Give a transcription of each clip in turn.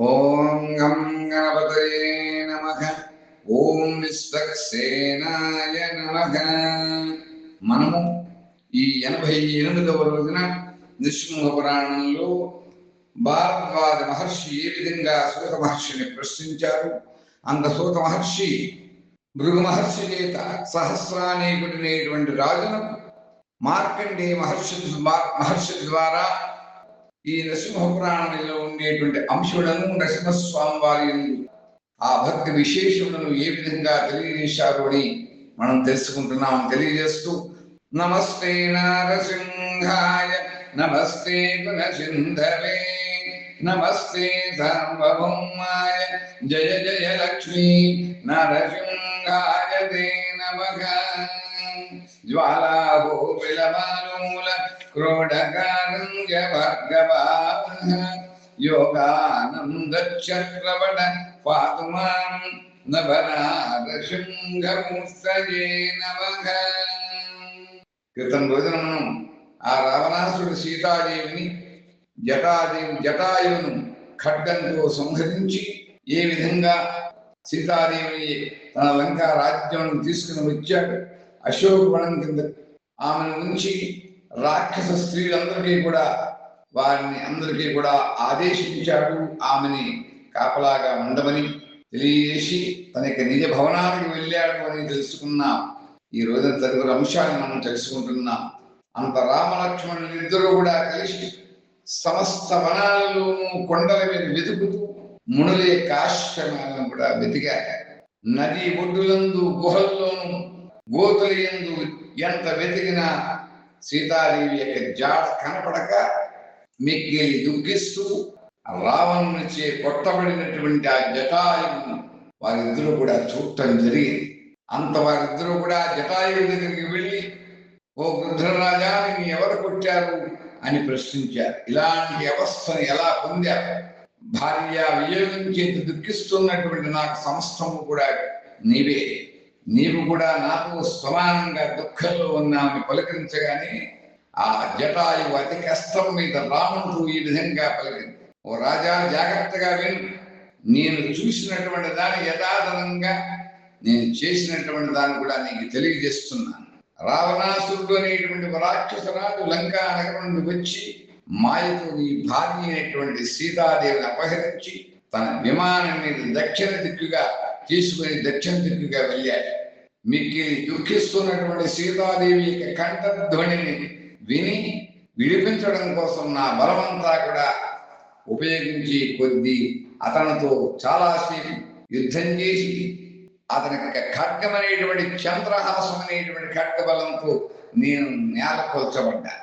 ఓం గం గణపతయే నమ. ఓం విశ్వక్సేనాయ నమ. మనము ఈ ఎనభై ఎనిమిదవ రోజున నిశ్చింహ పురాణంలో భారద్వాజ మహర్షి ఏ విధంగా సూత మహర్షిని ప్రశ్నించారు? అంత సూత మహర్షి భృగు మహర్షి చేత సహస్రానేకుడినేటువంటి రాజును మార్కండే మహర్షి మహర్షి ద్వారా ఈ నరసింహ పురాణంలో ఉండేటువంటి అంశులను నరసింహస్వామి వారి ఆ భక్తి విశేషములను ఏ విధంగా తెలియజేశారు అని మనం తెలుసుకుంటున్నాం. తెలియజేస్తూ నమస్తే నారసింహాయ నమస్తే గుణసింధవే నమస్తే సార్వభౌమాయ జయ జయ లక్ష్మీ నరసింహాయ దే నమః. జ్వాలాభో విలమానూల క్రోడకానంజ భర్గవాహ యోగానందచక్రవణ పాతు మాం క్రితం రోజున మనం ఆ రావణాసుడు సీతాదేవిని జటాదేవి జటాయువును ఖడ్గంతో సంహరించి ఏ విధంగా సీతాదేవిని తన లంకా రాజ్యం తీసుకుని వచ్చాడు. అశోకవనం కింద ఆమె నుంచి రాక్షస స్త్రీలందరికీ కూడా వారిని అందరికీ కూడా ఆదేశించాడు. ఆమెని కాపలాగా ఉండమని తెలియజేసి తన యొక్క నిజ భవనానికి వెళ్ళాడు అని తెలుసుకున్నాం ఈ రోజున తదుపరి అంశాన్ని మనం తెలుసుకుంటున్నాం. అంత రామలక్ష్మణులు ఇద్దరు కూడా కలిసి సమస్త వనాలలోనూ కొండల మీద వెతుకుతూ మునులే కాశ్రమాలను కూడా వెతికారు. నది ఒడ్డులందు గుహల్లోనూ గోతులందు ఎంత వెతికినా సీతాదేవి యొక్క జాడ కనపడక మిక్కిలి దుఃఖిస్తూ రావణునిచే కొట్టబడినటువంటి ఆ జటాయువును వారిద్దరూ కూడా చూడటం జరిగింది. అంత వారిద్దరూ కూడా జటాయువు దగ్గరికి వెళ్ళి ఓ వృద్ధరాజా నిన్ను ఎవరు కొట్టారు? అని ప్రశ్నించారు. ఇలాంటి అవస్థను ఎలా పొందారు భార్య వియోగం చేతి దుఃఖిస్తున్నటువంటి నాకు సమస్తము కూడా నీవే. నీవు కూడా నాతో సమానంగా దుఃఖంలో ఉన్నామని పలకరించగానే ఆ జటాయువు అతి కష్టం మీద రాముడు ఈ విధంగా పలికింది. ఓ రాజా జాగ్రత్తగా విను. నేను చూసినటువంటి దాన్ని యథాతథంగా నేను చేసినటువంటి దాన్ని కూడా నీకు తెలియజేస్తున్నాను. రావణాసురుడు అనేటువంటి రాక్షసరాజు లంకా నగరం నుండి వచ్చి మాయతో నీ భార్య అయినటువంటి సీతాదేవిని అపహరించి తన విమానం మీద దక్షిణ దిక్కుగా తీసుకుని దక్షిణ దిక్కుగా వెళ్ళాడు. మిక్కిలి దుఃఖిస్తున్నటువంటి సీతాదేవి యొక్క కంఠధ్వనిని విని విడిపించడం కోసం నా బలమంతా కూడా ఉపయోగించి కొద్ది అతనితో చాలాసేపు యుద్ధం చేసి అతనికి ఖడ్గమనేటువంటి చంద్రహాసం అనేటువంటి ఖడ్గ బలంతో నేను నేలకొల్చబడ్డా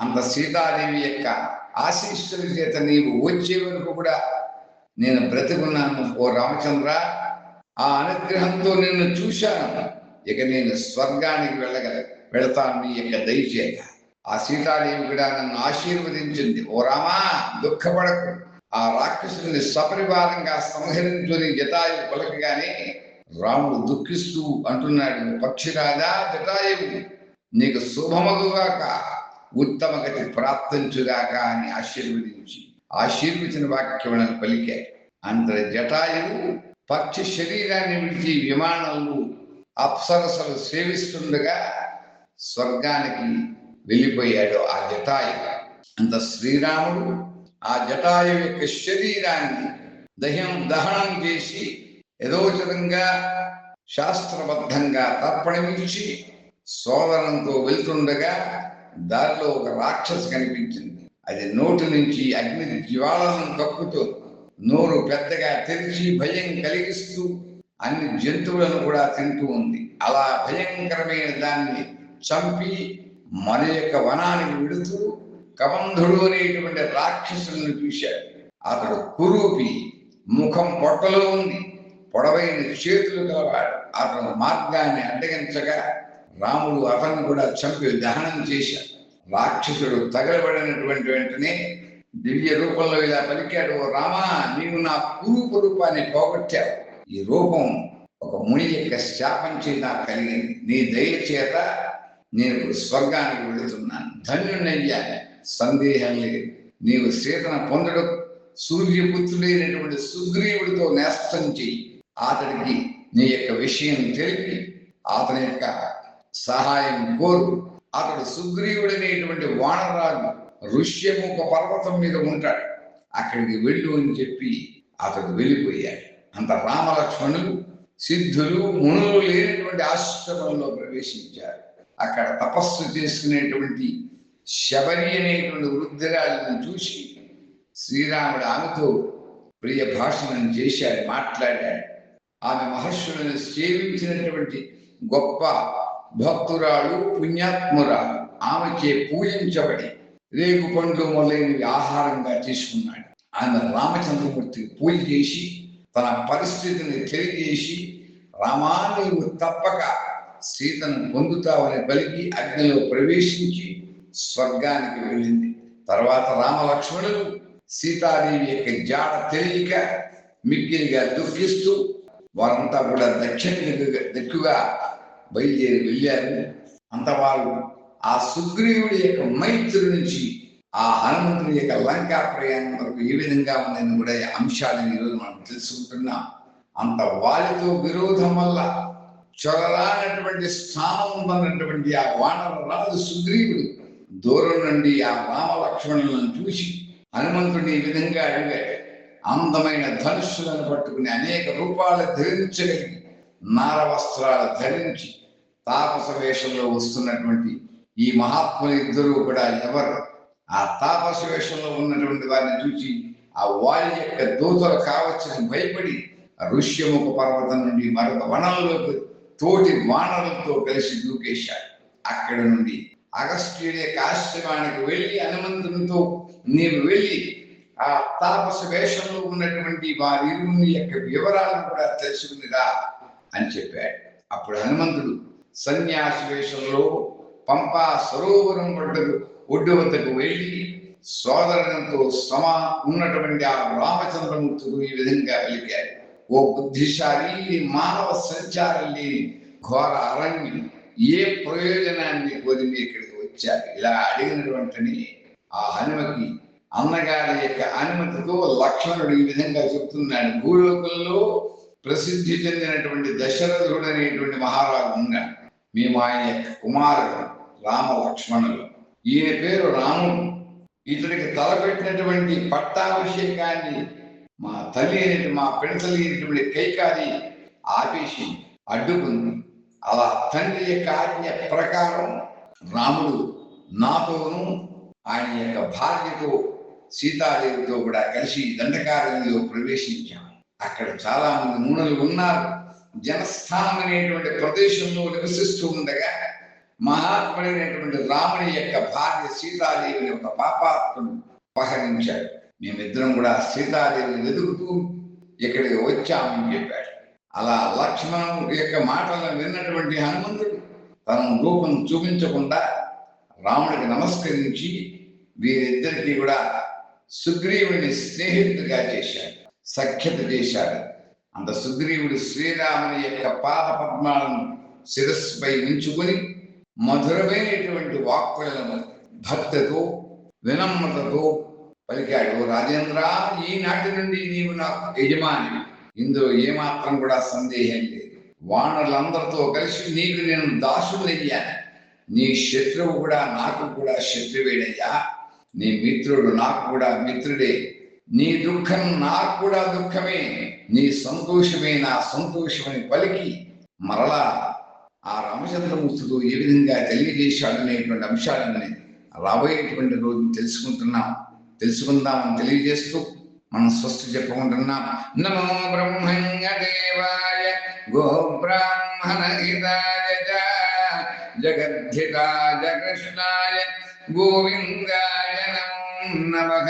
అంత సీతాదేవి యొక్క ఆశీస్సుల చేత నీవు వచ్చే వరకు కూడా నేను బ్రతికున్నాను ఓ రామచంద్ర. ఆ అనుగ్రహంతో నిన్ను చూశాను. ఇక నేను స్వర్గానికి వెళ్ళగల వెళతాను నీ యొక్క దయచేత. ఆ సీతాదేవి కూడా నన్ను ఆశీర్వదించింది. ఓ రామా దుఃఖపడకు. ఆ రాక్షసుని సపరివారంగా సంహరించుని జటాయు పలకగానే రాముడు దుఃఖిస్తూ అంటున్నాడు పక్షిరాజా జటాయువు నీకు శుభమగుగాక ఉత్తమ గతి ప్రాప్తించుగాక అని ఆశీర్వదించి ఆశీర్వించిన వాక్యములను పలికే అంత జటాయువు పక్షి శరీరాన్ని విడిచి విమానంలో అప్సరసలు సేవిస్తుండగా స్వర్గానికి వెళ్ళిపోయాడు ఆ జటాయు. అంత శ్రీరాముడు ఆ జటాయు యొక్క శరీరాన్ని దహ్యం దహనం చేసి యథోచితంగా శాస్త్రబద్ధంగా తర్పణమిచ్చి సోదరంతో వెళ్తుండగా దారిలో ఒక రాక్షసు కనిపించింది. అది నోటి నుంచి అగ్ని జ్వాలను కక్కుతూ నోరు పెద్దగా తెరిచి భయం కలిగిస్తూ అన్ని జంతువులను కూడా తింటూ ఉంది. అలా భయంకరమైన దాన్ని చంపి మన యొక్క వనానికి విడుతూ కబంధుడు అనేటువంటి రాక్షసులను చూశాడు. అతడు కురూపి ముఖం పొట్టలో ఉంది పొడవైన చేతులు గలవాడు. అతను మార్గాన్ని అడ్డగించగా రాముడు అతన్ని కూడా చంపి దహనం చేశాడు. రాక్షసుడు తగలబడినటువంటి వెంటనే దివ్య రూపంలో ఇలా పలికాడు "ఓ రామా నీవు నా కురూపు రూపాన్ని పోగొట్టావు. ఈ రూపం ఒక ముని యొక్క శాపం చేత కలిగింది నీ దయ చేత నేను స్వర్గానికి వెళుతున్నాను. ధన్యుణ్ణయ్యా. సందేహం లేదు. నీవు సీతను పొందడం. సూర్యపుత్రుడైనటువంటి సుగ్రీవుడితో నేస్తం చెయ్యి. అతడికి నీ యొక్క విషయం తెలిపి అతని యొక్క సహాయం కోరు. అతడు సుగ్రీవుడనేటువంటి వానరాజు ఋష్యముఖ పర్వతం మీద ఉంటాడు. అక్కడికి వెళ్ళు అని చెప్పి అతడు వెళ్ళిపోయాడు. అంత రామలక్ష్మణులు సిద్ధులు మునులు లేనటువంటి ఆశ్రమంలో ప్రవేశించారు. అక్కడ తపస్సు చేసుకునేటువంటి శబరి అనేటువంటి వృద్ధరాజును చూసి శ్రీరాముడు ఆమెతో ప్రియ భాషణం చేశాడు మాట్లాడాడు. ఆమె మహర్షులను సేవించినటువంటి గొప్ప భక్తురాలు పుణ్యాత్మురాలు. ఆమెకే పూజించబడి రేగు పండ్లు మొదలైనవి ఆహారంగా తీసుకున్నాడు. ఆమె రామచంద్రమూర్తికి పూజ చేసి తన పరిస్థితిని తెలియజేసి రామాన్ని తప్పక సీతను పొందుతావని పలికి అగ్నిలో ప్రవేశించి స్వర్గానికి వెళ్ళింది. తర్వాత రామలక్ష్మణులు సీతాదేవి యొక్క జాడ తెలియక మిక్కిలిగా దుఃఖిస్తూ వారంతా కూడా దక్షిణ దిగు- దిక్కుగా బయలుదేరి వెళ్ళారు. అంత వాళ్ళు ఆ సుగ్రీవుడి యొక్క మైత్రి నుంచి ఆ హనుమంతుని యొక్క లంకా ప్రయాణం వరకు ఏ విధంగా ఉందని కూడా అంశాలను ఈరోజు మనం తెలుసుకుంటున్నాం. అంత వారితో విరోధం వల్ల చొరరానటువంటి స్థానం ఉందన్నటువంటి ఆ వానర రాజు సుగ్రీవుడు దూరం నుండి ఆ రామ లక్ష్మణులను చూసి హనుమంతుడిని ఈ విధంగా అడిగాడు. అందమైన ధనుషులను పట్టుకుని అనేక రూపాలు ధరించగలిగి నార వస్త్రాలు ధరించి తాపస వేషంలో వస్తున్నటువంటి ఈ మహాత్ములు ఇద్దరు కూడా ఎవరు? ఆ తాపస వేషంలో ఉన్నటువంటి వారిని చూసి ఆ వారి యొక్క దూతలు కావచ్చని భయపడి ఋష్యముఖ పర్వతం నుండి మరొక వనంలోకి తోటి వానరులతో కలిసి దూకేశాడు. అక్కడి నుండి అగస్త్యుడి యొక్క ఆశ్రమానికి వెళ్ళి హనుమంతునితో నీవు వెళ్ళి ఆ తాపస వేషంలో ఉన్నటువంటి వారి యొక్క వివరాలను కూడా తెలుసుకునిరా అని చెప్పాడు. అప్పుడు హనుమంతుడు సన్యాసి వేషంలో పంపా సరోవరం ఒడ్డుకు ఒడ్డు వద్దకు వెళ్ళి సోదరునితో సమ ఉన్నటువంటి ఆ రామచంద్రమూర్తులు ఈ విధంగా పలికాడు. ఓ బుద్ధిశాలి మానవ సంచారం ఘోర అరణ్యం ఏ ప్రయోజనాన్ని కోరి ఇక్కడికి వచ్చారు? ఇలా అడిగినటువంటిని ఆ హనుమకి అన్నగారి యొక్క హనుమతితో లక్ష్మణుడు ఈ విధంగా చెప్తున్నాడు. భూలోకంలో ప్రసిద్ధి చెందినటువంటి దశరథుడు అనేటువంటి మహారాజు ఉన్నాడు. మేము ఆయన యొక్క కుమారుడు రామ లక్ష్మణులు ఈయన పేరు రాముడు. ఇతడికి తలపెట్టినటువంటి పట్టాభిషేకాన్ని మా తల్లి అయినటువంటి మా పిడతల్లి అయినటువంటి కైకారి ఆపేసి అడ్డుకుంది. అలా తండ్రి యొక్క ఆజ్ఞ ప్రకారం రాముడు నాతోను ఆయన యొక్క భార్యతో సీతాదేవితో కూడా కలిసి దండకారణ్యంలో ప్రవేశించాను అక్కడ చాలా మంది మూనలు ఉన్నారు. జనస్థానం అనేటువంటి ప్రదేశంలో నివసిస్తూ ఉండగా మహాత్ముడైనటువంటి రాముని యొక్క భార్య సీతాదేవిని ఒక పాపాత్ముడు అపహరించాడు మేమిద్దరం కూడా సీతాదేవిని వెతుకుతూ ఇక్కడికి వచ్చామని చెప్పాడు. అలా లక్ష్మణుడు యొక్క మాటలను విన్నటువంటి హనుమంతుడు తన రూపం చూపించకుండా రాముడికి నమస్కరించి వీరిద్దరికీ కూడా సుగ్రీవుని స్నేహితుడిగా చేశాడు సఖ్యత చేశాడు. అంత సుగ్రీవుడు శ్రీరాముని యొక్క పాద పద్మాలను శిరస్సుపై ఉంచుకొని మధురమైనటువంటి వాక్కులను భక్తితో వినమ్రతతో పలికాడు రాజేంద్ర ఈనాటి నుండి నీవు నాకు యజమాని ఇందులో ఏమాత్రం కూడా సందేహం లేదు. వానరులందరితో కలిసి నీకు నేను దాసుడయ్యాను నీ శత్రువు కూడా నాకు కూడా శత్రువేడయ్యా. నీ మిత్రుడు నాకు కూడా మిత్రుడే. నీ దుఃఖం నాకు కూడా దుఃఖమే. నీ సంతోషమే నా సంతోషమని పలికి మరలా ఆ రామచంద్రమూర్తితో ఏ విధంగా తెలియజేశాడు అనేటువంటి అంశాలని రాబోయేటువంటి రోజు తెలుసుకుంటున్నాం. తెలుసుకుందామని తెలియజేస్తూ మనం స్వస్తి చెప్పుకుంటున్నాం నమో బ్రహ్మణ్య దేవాయ గో బ్రాహ్మణ హితాయ చ, జగద్ధితాయ కృష్ణాయ గోవిందాయ నమో నమః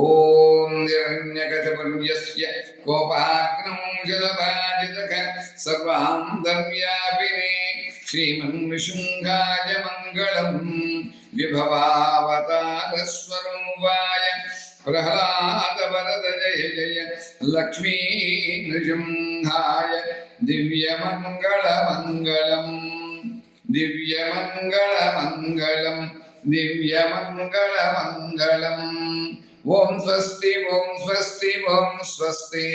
ఓం హిరణ్యకశపుర్యస్య కోపాగ్నౌ జలపాజితక సర్వాంతర్వ్యాపినే శ్రీమన్విశృంగాయ श्रीमन्विशृङ्गाय मङ्गलम् विभवावतारस्वरूपाय प्रह्लादवरद जय जय लक्ष्मीनृसिंहाय दिव्यमङ्गलमङ्गलम् दिव्यमङ्गलमङ्गलम् दिव्यमङ्गलमङ्गलम्। ॐ स्वस्ति ॐ स्वस्ति ॐ स्वस्ति।